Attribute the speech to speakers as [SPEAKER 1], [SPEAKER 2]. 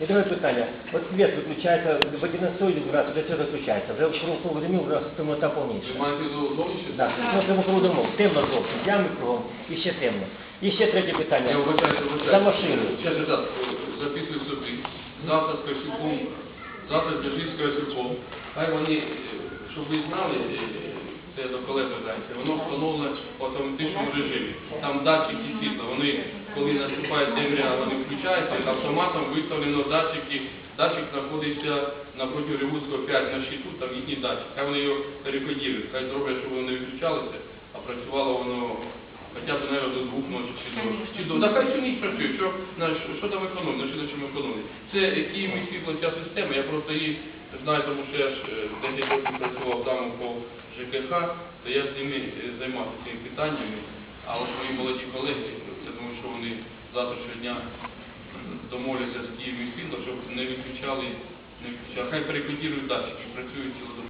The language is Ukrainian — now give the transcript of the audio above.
[SPEAKER 1] І друге питання. От світ виключається, в 11 раз до цього виключається. Вже в широкому годині вже темнота повніше.
[SPEAKER 2] Ви маєте до зовнішнього?
[SPEAKER 1] Так, ну це вокруг домов, темно зовсім, ями кругом, і ще темно. І ще третє питання.
[SPEAKER 2] Я вибачаюся, вибачаюся.
[SPEAKER 1] За машину.
[SPEAKER 2] Ще так, записуй собі. Завтра з Красюком, завтра зв'яжись з Красюком. Хай вони, е, щоб ви знали, е, це до колег питається, воно встановлено в автоматичному режимі. Там датчики світла, вони, коли наступає темрява, вони включаються, і автоматом виставлено датчики. Датчик знаходиться напроти Ревудського 5 на щиту, там їхній датчик. Хай вони його перекодірують, хай зроблять, щоб воно не виключалося, а працювало воно Хоча б, навіть, до двох ночі чи до чи до нехай всю ніч працює. Що, на, що, там економить, на що на чому економить? Це Київ і світло ця система, я просто її знаю, тому що я ж е, 10 років працював там по ЖКХ, то я з ними е, займався цими питаннями. А от мої молоді колеги, я думаю, що вони завтрашнього дня домовляться з Києвом і світло, щоб не відключали, не відключали. Хай перекодірують датчики, працюють цілодобово.